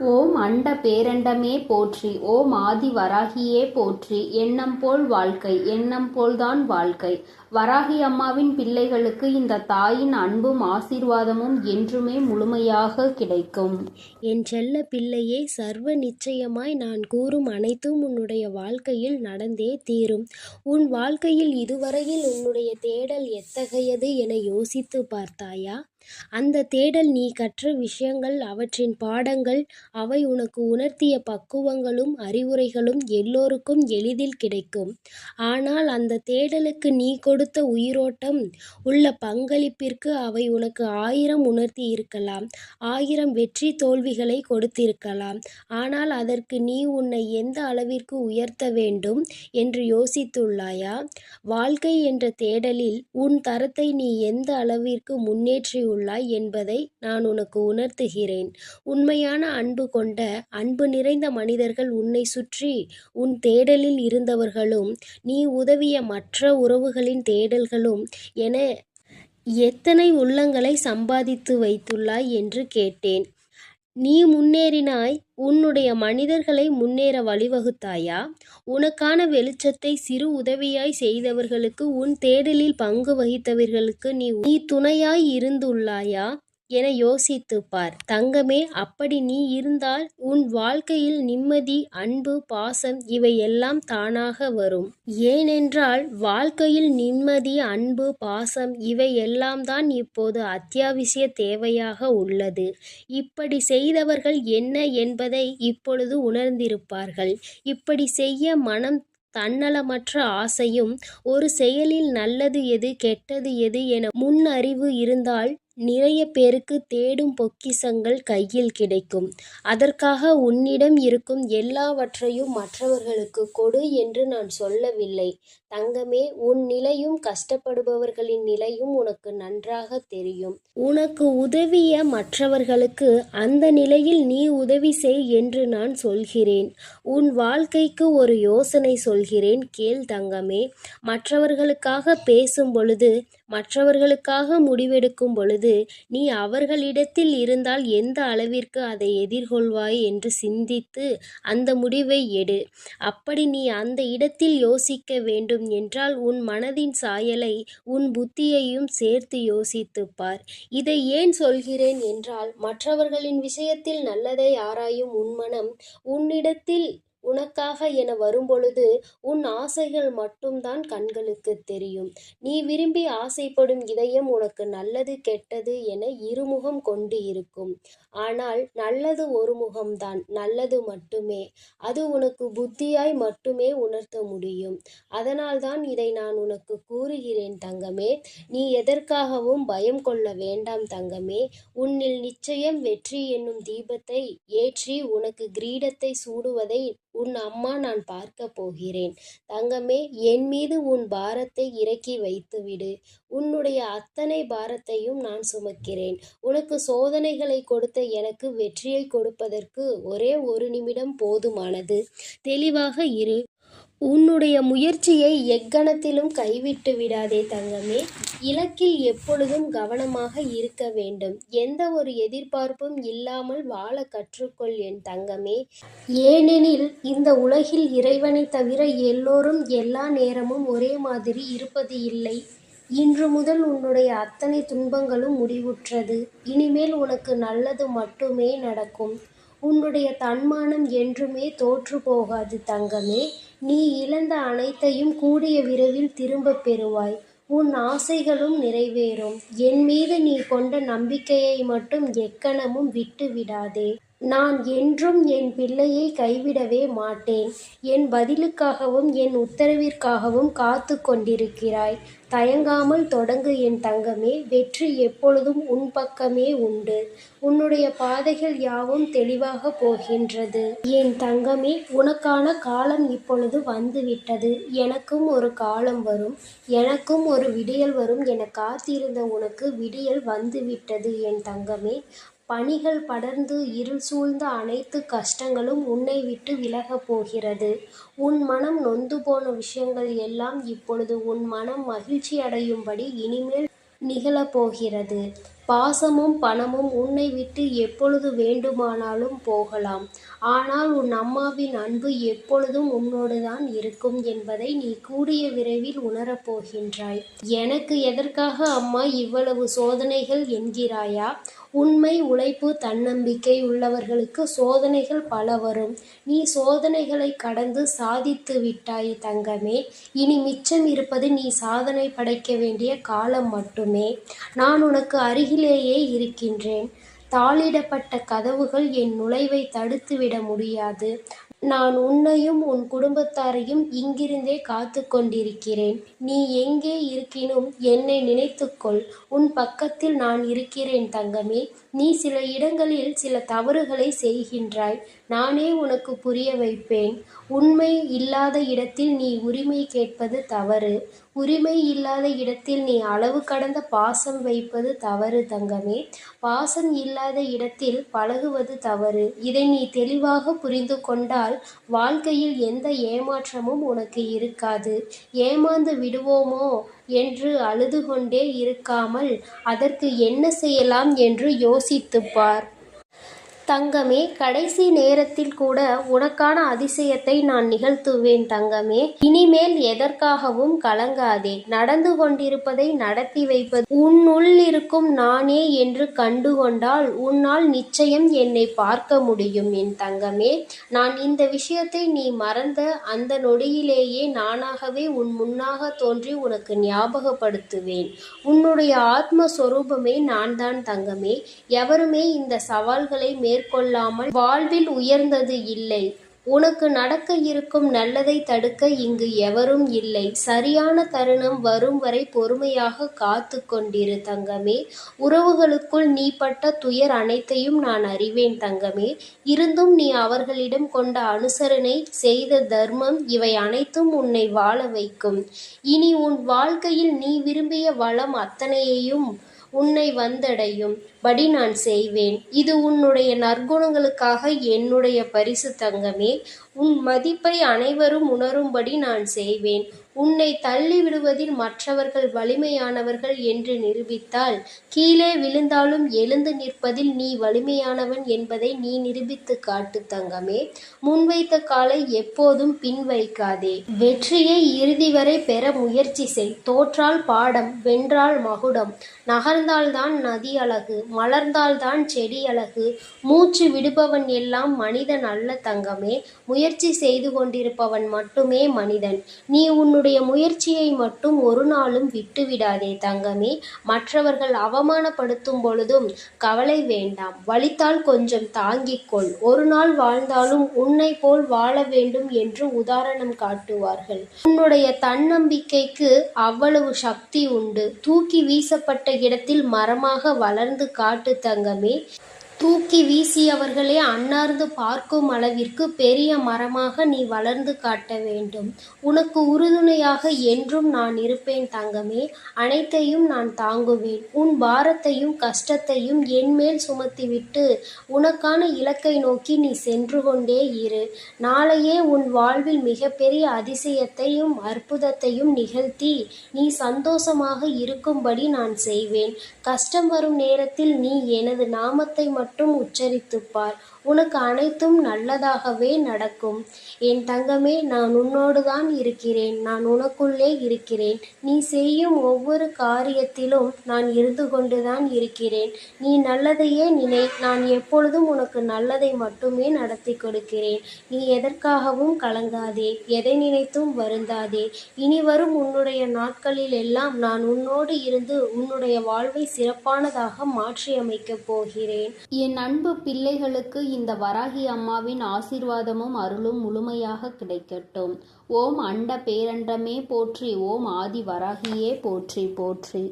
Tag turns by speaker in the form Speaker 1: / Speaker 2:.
Speaker 1: ஓம் அண்ட பேரண்டமே போற்றி ஓம் ஆதி வராகியே போற்றி. எண்ணம் போல் வாழ்க்கை எண்ணம் போல்தான் வாழ்க்கை. வராகி அம்மாவின் பிள்ளைகளுக்கு இந்த தாயின் அன்பும் ஆசீர்வாதமும் என்றுமே முழுமையாக கிடைக்கும்.
Speaker 2: என் செல்ல பிள்ளையே சர்வ நிச்சயமாய் நான் கூறும் அனைத்தும் உன்னுடைய வாழ்க்கையில் நடந்தே தீரும். உன் வாழ்க்கையில் இதுவரையில் உன்னுடைய தேடல் எத்தகையது என யோசித்து பார்த்தாயா? அந்த தேடல் நீ கற்ற விஷயங்கள் அவற்றின் பாடங்கள் அவை உனக்கு உணர்த்திய பக்குவங்களும் அறிவுரைகளும் எல்லோருக்கும் எளிதில் கிடைக்கும். ஆனால் அந்த தேடலுக்கு நீ கொடுத்த உயிரோட்டம் உள்ள பங்களிப்பிற்கு அவை உனக்கு ஆயிரம் உணர்த்தி இருக்கலாம் ஆயிரம் வெற்றி தோல்விகளை கொடுத்திருக்கலாம். ஆனால் அதற்கு நீ உன்னை எந்த அளவிற்கு உயர்த்த வேண்டும் என்று யோசித்துள்ளாயா? வாழ்க்கை என்ற தேடலில் உன் தரத்தை நீ எந்த அளவிற்கு உள்ளாய் என்பதை நான் உனக்கு உணர்த்துகிறேன். உண்மையான அன்பு கொண்ட அன்பு நிறைந்த மனிதர்கள் உன்னை சுற்றி உன் தேடலில் இருந்தவர்களும் நீ உதவிய மற்ற உறவுகளின் தேடல்களும் என எத்தனை உள்ளங்களை சம்பாதித்து வைத்துள்ளாய் என்று கேட்டேன். நீ முன்னேறினாய் உன்னுடைய மனிதர்களை முன்னேற வழிவகுத்தாயா? உனக்கான வெளிச்சத்தை சிறு உதவியாய் செய்தவர்களுக்கு உன் தேடலில் பங்கு வகித்தவர்களுக்கு நீ நீ துணையாய் இருந்துள்ளாயா? என யோசித்துப் பார் தங்கமே அப்படி நீ இருந்தால் உன் வாழ்க்கையில் நிம்மதி அன்பு பாசம் இவை எல்லாம் தானாக வரும். ஏனென்றால் வாழ்க்கையில் நிம்மதி அன்பு பாசம் இவை எல்லாம் தான் இப்போது அத்தியாவசிய தேவையாக உள்ளது. இப்படி செய்தவர்கள் என்ன என்பதை இப்பொழுது உணர்ந்திருப்பார்கள். இப்படி செய்ய மனம் தன்னலமற்ற ஆசையும் ஒரு செயலில் நல்லது எது கெட்டது எது என முன் அறிவு இருந்தால் நிறைய பேருக்கு தேடும் பொக்கிஷங்கள் கையில் கிடைக்கும். அதற்காக உன்னிடம் இருக்கும் எல்லாவற்றையும் மற்றவர்களுக்கு கொடு என்று நான் சொல்லவில்லை. தங்கமே உன் நிலையும் கஷ்டப்படுபவர்களின் நிலையும் உனக்கு நன்றாக தெரியும். உனக்கு உதவிய மற்றவர்களுக்கு அந்த நிலையில் நீ உதவி செய் என்று நான் சொல்கிறேன். உன் வாழ்க்கைக்கு ஒரு யோசனை சொல்கிறேன். கேள் தங்கமே. மற்றவர்களுக்காக பேசும் பொழுது மற்றவர்களுக்காக முடிவெடுக்கும் பொழுது நீ அவர்களிடத்தில் இருந்தால் எந்த அளவிற்கு அதை எதிர்கொள்வாய்? என்று சிந்தித்து அந்த முடிவை எடு. அப்படி நீ அந்த இடத்தில் யோசிக்க வேண்டும் என்றால் உன் மனதின் சாயலை உன் புத்தியையும் சேர்த்து யோசித்துப் பார். இதை ஏன் சொல்கிறேன் என்றால் மற்றவர்களின் விஷயத்தில் நல்லதை ஆராயும் உன் மனம் உன்னிடத்தில் உனக்காக என வரும்பொழுது உன் ஆசைகள் மட்டும்தான் கண்களுக்கு தெரியும். நீ விரும்பி ஆசைப்படும் இதயம் உனக்கு நல்லது கெட்டது என இருமுகம் கொண்டு இருக்கும். ஆனால் நல்லது ஒரு முகம்தான் நல்லது மட்டுமே. அது உனக்கு புத்தியாய் மட்டுமே உணர்த்த முடியும். அதனால்தான் இதை நான் உனக்கு கூறுகிறேன் தங்கமே. நீ எதற்காகவும் பயம் கொள்ள வேண்டாம் தங்கமே. உன்னில் நிச்சயம் வெற்றி என்னும் தீபத்தை ஏற்றி உனக்கு கிரீடத்தை சூடுவதை உன் அம்மா நான் பார்க்க போகிறேன். தங்கமே என் மீது உன் பாரத்தை இறக்கி வைத்துவிடு. உன்னுடைய அத்தனை பாரத்தையும் நான் சுமக்கிறேன். உனக்கு சோதனைகளை கொடுத்த எனக்கு வெற்றியை கொடுப்பதற்கு ஒரே ஒரு நிமிடம் போதுமானது. தெளிவாக இரு. உன்னுடைய முயற்சியை எக்கணத்திலும் கைவிட்டு விடாதே தங்கமே. இலக்கில் எப்பொழுதும் கவனமாக இருக்க வேண்டும். எந்த ஒரு எதிர்பார்ப்பும் இல்லாமல் வாழ கற்றுக்கொள் என் தங்கமே. ஏனெனில் இந்த உலகில் இறைவனை தவிர எல்லோரும் எல்லா நேரமும் ஒரே மாதிரி இருப்பது இல்லை. இன்று முதல் உன்னுடைய அத்தனை துன்பங்களும் முடிவுற்றது. இனிமேல் உனக்கு நல்லது மட்டுமே நடக்கும். உன்னுடைய தன்மானம் என்றுமே தோற்று போகாது தங்கமே. நீ இழந்த அனைத்தையும் கூடிய விரைவில் திரும்பப் பெறுவாய். உன் ஆசைகளும் நிறைவேறும். என் மீது நீ கொண்ட நம்பிக்கையை மட்டும் எக்கணமும் விட்டு விடாதே நான் என்றும் என் பிள்ளையை கைவிடவே மாட்டேன். என் பதிலுக்காகவும் என் உத்தரவிற்காகவும் காத்து கொண்டிருக்கிறாய். தயங்காமல் தொடங்கு என் தங்கமே. வெற்றி எப்பொழுதும் உன் பக்கமே உண்டு. உன்னுடைய பாதைகள் யாவும் தெளிவாக போகின்றது. என் தங்கமே உனக்கான காலம் இப்பொழுது வந்துவிட்டது. எனக்கும் ஒரு காலம் வரும். எனக்கும் ஒரு விடியல் வரும். என காத்திருந்த உனக்கு விடியல் வந்துவிட்டது என் தங்கமே. பனிகள் படர்ந்து இருள் சூழ்ந்த அனைத்து கஷ்டங்களும் உன்னை விட்டு விலகப் போகிறது. உன் மனம் நொந்து போன விஷயங்கள் எல்லாம் இப்பொழுது உன் மனம் மகிழ்ச்சி அடையும்படி இனிமேல் நிகழப் போகிறது. பாசமும் பணமும் உன்னை விட்டு எப்பொழுது வேண்டுமானாலும் போகலாம். ஆனால் உன் அம்மாவின் அன்பு எப்பொழுதும் உன்னோடு தான் இருக்கும் என்பதை நீ கூடிய விரைவில் உணரப்போகின்றாய் எனக்கு எதற்காக அம்மா இவ்வளவு சோதனைகள் என்கிறாயா? உண்மை உழைப்பு தன்னம்பிக்கை உள்ளவர்களுக்கு சோதனைகள் பல வரும். நீ சோதனைகளை கடந்து சாதித்து விட்டாய் தங்கமே. இனி மிச்சம் இருப்பது நீ சாதனை படைக்க வேண்டிய காலம் மட்டுமே. நான் உனக்கு அருகிலேயே இருக்கின்றேன். தாளிடப்பட்ட கதவுகள் என் நுழைவை தடுத்துவிட முடியாது. நான் உன்னையும் உன் குடும்பத்தாரையும் இங்கிருந்தே காத்து கொண்டிருக்கிறேன் நீ எங்கே இருக்கினும் என்னை நினைத்துக்கொள். உன் பக்கத்தில் நான் இருக்கிறேன் தங்கமே. நீ சில இடங்களில் சில தவறுகளை செய்கின்றாய். நானே உனக்கு புரிய வைப்பேன். உண்மை இல்லாத இடத்தில் நீ உரிமை கேட்பது தவறு. உரிமை இல்லாத இடத்தில் நீ அளவு கடந்த பாசம் வைப்பது தவறு தங்கமே. பாசம் இல்லாத இடத்தில் பழகுவது தவறு. இதை நீ தெளிவாக புரிந்து கொண்டால் வாழ்க்கையில் எந்த ஏமாற்றமும் உனக்கு இருக்காது. ஏமாந்து விடுவோமோ என்று அழுது கொண்டே இருக்காமல் அதற்கு என்ன செய்யலாம் என்று யோசித்துப்பார் தங்கமே கடைசி நேரத்தில் கூட உனக்கான அதிசயத்தை நான் நிகழ்த்துவேன் தங்கமே. இனிமேல் எதற்காகவும் கலங்காதே. நடந்து கொண்டிருப்பதை நடத்தி வைப்பது உன்னுள் இருக்கும் நானே என்று கண்டுகொண்டால் உன்னால் நிச்சயம் என்னை பார்க்க முடியும் என் தங்கமே. நான் இந்த விஷயத்தை நீ மறந்த அந்த நொடியிலேயே நானாகவே உன் முன்னாக தோன்றி உனக்கு ஞாபகப்படுத்துவேன். உன்னுடைய ஆத்மஸ்வரூபமே நான் தான் தங்கமே. எவருமே இந்த சவால்களை மேற்கொள்ளாமல் வாழ்வில் உயர்ந்தது இல்லை. உனக்கு நடக்க இருக்கும் நல்லதை தடுக்க இங்கு எவரும் இல்லை. சரியான தருணம் வரும் வரை பொறுமையாக காத்து கொண்டிரு தங்கமே. உறவுகளுக்குள் நீ பட்ட துயர் அனைத்தையும் நான் அறிவேன் தங்கமே. இருந்தும் நீ அவர்களிடம் கொண்ட அனுசரணை செய்த தர்மம் இவை அனைத்தும் உன்னை வாழ வைக்கும். இனி உன் வாழ்க்கையில் நீ விரும்பிய வளம் அத்தனையையும் உன்னை வந்தடையும். படி நான் செய்வேன். இது உன்னுடைய நற்குணங்களுக்காக என்னுடைய பரிசு தங்கமே உன் மதிப்பை அனைவரும் உணரும்படி நான் செய்வேன். உன்னை தள்ளி விடுவதில் மற்றவர்கள் வலிமையானவர்கள் என்று நிரூபித்தால் கீழே விழுந்தாலும் எழுந்து நிற்பதில் நீ வலிமையானவன் என்பதை நீ நிரூபித்து காட்டு தங்கமே. முன்வைத்த காலை எப்போதும் பின்வைக்காதே. வெற்றியை இறுதி வரை பெற முயற்சி செய். தோற்றால் பாடம் வென்றால் மகுடம். நகர்ந்தால்தான் நதி அழகு மலர்ந்தால்தான் செடி அழகு. மூச்சு விடுபவன் எல்லாம் மனிதன் அல்ல தங்கமே. முயற்சி செய்து கொண்டிருப்பவன் மட்டுமே மனிதன். நீ உன்னுடைய முயற்சியை மட்டும் ஒரு நாளும் விட்டுவிடாதே தங்கமே. மற்றவர்கள் அவமானப்படுத்தும் பொழுதும் கவலை வேண்டாம். வலித்தால் கொஞ்சம் தாங்கிக்கொள். ஒரு நாள் வாழ்ந்தாலும் உன்னை போல் வாழ வேண்டும் என்று உதாரணம் காட்டுவார்கள். உன்னுடைய தன்னம்பிக்கைக்கு அவ்வளவு சக்தி உண்டு. தூக்கி வீசப்பட்ட இடத்தில் மரமாக வளர்ந்து காட்டு தங்கமே. தூக்கி வீசியவர்களே அன்னார்ந்து பார்க்கும் அளவிற்கு பெரிய மரமாக நீ வளர்ந்து காட்ட வேண்டும். உனக்கு உறுதுணையாக என்றும் நான் இருப்பேன் தங்கமே. அனைத்தையும் நான் தாங்குவேன். உன் பாரத்தையும் கஷ்டத்தையும் என்மேல் சுமத்திவிட்டு உனக்கான இலக்கை நோக்கி நீ சென்று கொண்டே இரு. நாளையே உன் வாழ்வில் மிகப்பெரிய அதிசயத்தையும் அற்புதத்தையும் நிகழ்த்தி நீ சந்தோஷமாக இருக்கும்படி நான் செய்வேன். கஷ்டம் வரும் நேரத்தில் நீ எனது நாமத்தை மட்டும் மட்டும் உச்சரித்துப்பார். உனக்கு அனைத்தும் நல்லதாகவே நடக்கும். என் தங்கமே நான் உன்னோடு தான் இருக்கிறேன். நான் உனக்குள்ளே இருக்கிறேன். நீ செய்யும் ஒவ்வொரு காரியத்திலும் நான் இருந்து கொண்டுதான் இருக்கிறேன். நீ நல்லதையே நினை. நான் எப்பொழுதும் உனக்கு நல்லதை மட்டுமே நடத்தி கொடுக்கிறேன். நீ எதற்காகவும் கலங்காதே. எதை நினைத்தும் வருந்தாதே. இனி வரும் உன்னுடைய நாட்களில் எல்லாம் நான் உன்னோடு இருந்து உன்னுடைய வாழ்வை சிறப்பானதாக மாற்றியமைக்கப் போகிறேன்.
Speaker 1: என் அன்பு பிள்ளைகளுக்கு இந்த வராகி அம்மாவின் ஆசீர்வாதமும் அருளும் முழுமையாக கிடைக்கட்டும். ஓம் அண்ட பேரண்டமே போற்றி ஓம் ஆதி வராகியே போற்றி போற்றி.